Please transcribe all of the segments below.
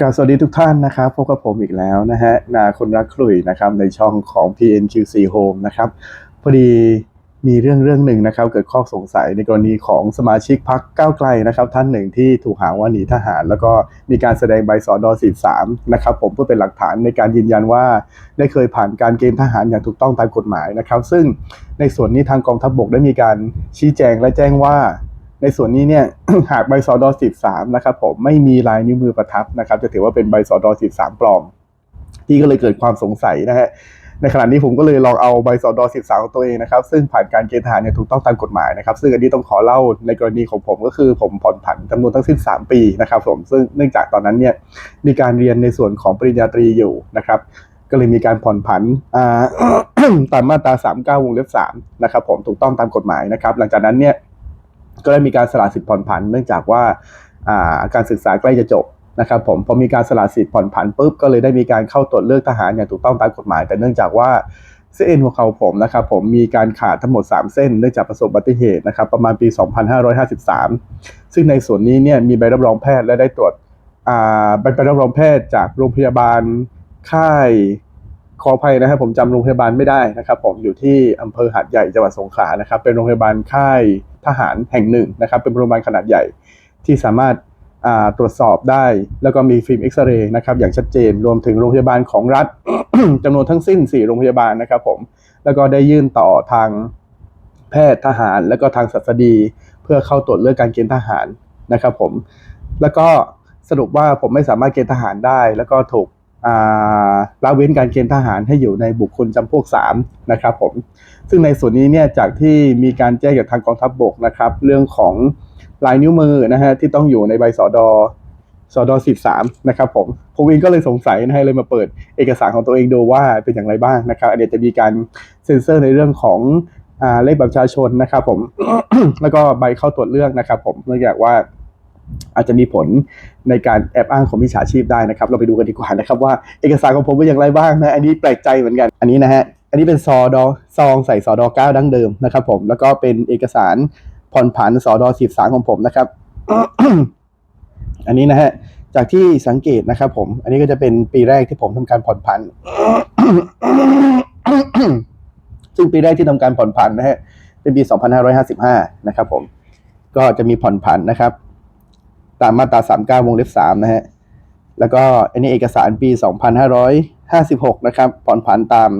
กราบสวัสดีทุกท่านนะครับพบกับผมอีกแล้วนะฮะนาคนรักขลุยนะครับในช่องของ PNQC Home นะครับพอดีมีเรื่องเรื่องหนึ่งนะครับ เกิดข้อสงสัยในกรณีของสมาชิกพักก้าวไกลนะครับ ท่านหนึ่งที่ถูกหาว่าหนีทหาร แล้วก็มีการแสดงใบสอดอ43นะครับ ผมเพื่อเป็นหลักฐานในการยืนยันว่า ได้เคยผ่านการเกณฑ์ทหารอย่างถูกต้องตามกฎหมายนะครับ ซึ่งในส่วนนี้ทางกองทัพบกได้มีการชี้แจงและแจ้งว่า ในส่วนนี้เนี่ยหากใบสอดอ13นะครับผมไม่มีลายนิ้วมือประทับนะครับ จะถือว่าเป็นใบสอดอ13ปลอมที่ก็เลยเกิดความสงสัยนะฮะในขณะนี้ผมก็เลยลองเอาใบสอดอ13ของตัวเองนะครับ ซึ่งผ่านการเกณฑ์ทหารเนี่ยถูกต้องตามกฎหมายนะครับ ซึ่งอันนี้ต้องขอเล่าในกรณีของผมก็คือผมผ่อนผันจำนวนทั้งสิ้น3ปีนะครับผมซึ่งเนื่องจากตอนนั้นเนี่ยมีการเรียนในส่วนของปริญญาตรีอยู่นะครับก็เลยมีการผ่อนผันตามมาตรา 39 วงเล็บ3นะครับผมถูกต้องตามกฎหมายนะครับ หลังจากนั้นเนี่ย ก็ได้มีการสละสิทธิ์ผ่อนผัน เนื่องจากว่าการศึกษาใกล้จะจบนะครับผมพอมีการสละสิทธิ์ผ่อนผันปุ๊บก็เลยได้มีการเข้าตรวจเลือกทหารอย่างถูกต้องตามกฎหมาย แต่เนื่องจากว่าเส้นหัวเข่าผมนะครับผมมีการขาดทั้งหมด 3 เส้นเนื่องจากประสบอุบัติเหตุนะครับประมาณปี 2553 ซึ่งในส่วนนี้เนี่ยมีใบรับรองแพทย์และได้ตรวจใบรับรองแพทย์จากโรงพยาบาลค่ายขออภัยนะครับผมจำโรงพยาบาลไม่ได้นะครับ ผมอยู่ที่อำเภอหาดใหญ่จังหวัดสงขลานะครับเป็นโรงพยาบาลค่าย ทหารแห่งหนึ่งนะครับเป็นโรงพยาบาลขนาดใหญ่ที่สามารถาตรวจสอบได้ แล้วก็มีฟิล์มเอ็กซเรย์นะครับอย่างชัดเจนรวมถึงโรงพยาบาลของรัฐจำนวนทั้งสิ้น 4 โรงพยาบาลนะครับผมแล้วก็ได้ยื่นต่อทางแพทย์ทหาร แล้วก็ทางศัสดี เพื่อเข้าตรวจเลือกการเกณฑ์ทหารนะครับผมแล้วก็สรุปว่าผมไม่สามารถเกณฑ์ทหารได้ แล้วก็ถูก ละเว้นการเกณฑ์ทหารให้อยู่ในบุคคลจำพวก3นะครับผมซึ่งในส่วนนี้เนี่ยจากที่มีการแจ้งจากทางกองทัพบบกนะครับ เรื่องของลายนิ้วมือนะฮะที่ต้องอยู่ในใบสอดอสอดอ13นะครับผมผมเองก็เลยสงสัยนะฮะเลยมาเปิดเอกสารของตัวเองดูว่าเป็นอย่างไรบ้างนะครับอันเดี๋ยวจะมีการเซ็นเซอร์ในเรื่องของอเลขบัตรประชาชนนะครับผมแล้วก็ใบเข้าตรวจเลือกนะครับผมเนื่องจากว่า อาจจะมีผลในการแอบอ้างของมิจฉาชีพได้นะครับ เราไปดูกันดีกว่านะครับว่าเอกสารของผมเป็นอย่างไรบ้างนะอันนี้แปลกใจเหมือนกัน อันนี้นะฮะอันนี้เป็นซอดอซองใส่สอดอเก้าดั้งเดิมนะครับ ผมแล้วก็เป็นเอกสารผ่อนผันสอดอสิบสามของผมนะครับ อันนี้นะฮะจากที่สังเกตนะครับ ผม อันนี้ก็จะเป็นปีแรกที่ผมทำการผ่อนผันซึ่งปีแรกที่ทำการผ่อนผันนะฮะเป็นปี 2555 นะครับ ผม ก็จะมีผ่อนผันนะครับ ตามมาตรา39วงเล็บ3นะฮะแล้วก็อันนี้เอกสารปี 2556 นะครับผ่อนผันตาม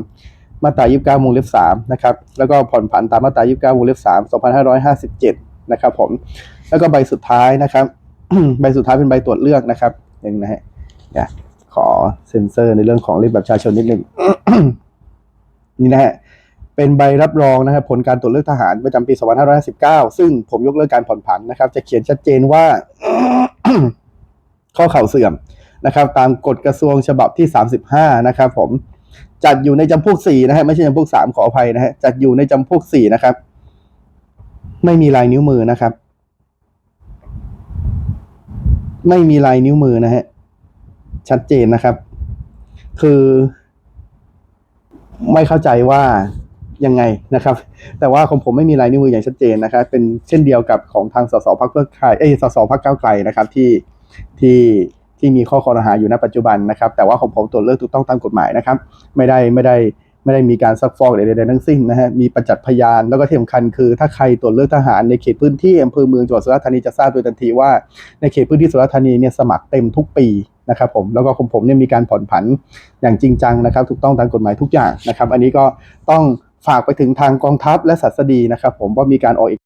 มาตรา 29วงเล็บ3นะครับแล้วก็ผ่อนผันตามมาตรา 29วงเล็บ3 2557 นะครับผมแล้วก็ใบสุดท้ายนะครับ ใบสุดท้ายเป็นใบตรวจเลือกนะครับนึงนะฮะเดี๋ยขอเซ็นเซอร์ในเรื่องของเลขบัตรประชาชนนิดนึงนี่นะฮะ เป็นใบรับรองนะครับผลการตรวจเลือกทหารประจำปี 2559 ซึ่งผมยกเลิกการผ่อนผันนะครับ จะเขียนชัดเจนว่า ข้อเข่าเสื่อมนะครับ ตามกฎกระทรวงฉบับที่ 35 นะครับผมจัดอยู่ในจำพวก4นะฮะไม่ใช่จำพวก3ขออภัยนะฮะจัดอยู่ในจำพวก4นะครับ ไม่มีลายนิ้วมือนะครับ ไม่มีลายนิ้วมือนะฮะชัดเจนนะครับ คือ ไม่เข้าใจว่า ยังไงนะครับ แต่ว่าของผมไม่มีลายนิ้วมืออย่างชัดเจนนะครับ เป็นเช่นเดียวกับของทางสสพักเพื่อไทยเอ้สสพักเก้าไกลนะครับที่ที่ที่มีข้อคอรหาอยู่ณปัจจุบันนะครับ แต่ว่าของผมตรวจเลือกถูกต้องตามกฎหมายนะครับ ไม่ได้ไม่ได้ไม่ได้มีการซักฟอกใดๆทั้งสิ้นนะฮะมีประจักษ์พยานแล้วก็ที่สำคัญคือ ถ้าใครตรวจเลือกทหารในเขตพื้นที่อำเภอเมืองจังหวัดสุราษฎร์ธานีจะทราบโดยทันทีว่าในเขตพื้นที่สุราษฎร์ธานีเนี่ยสมัครเต็มทุกปีนะครับผมแล้วก็ของผมเนี่ยมีการผ่อนผันอย่างจริงจังนะครับ ถูกต้องตามกฎหมายทุกอย่างนะครับ อันนี้ก็ต้อง ฝากไปถึงทางกองทัพและศัสดีนะครับผมว่ามีการออกเอก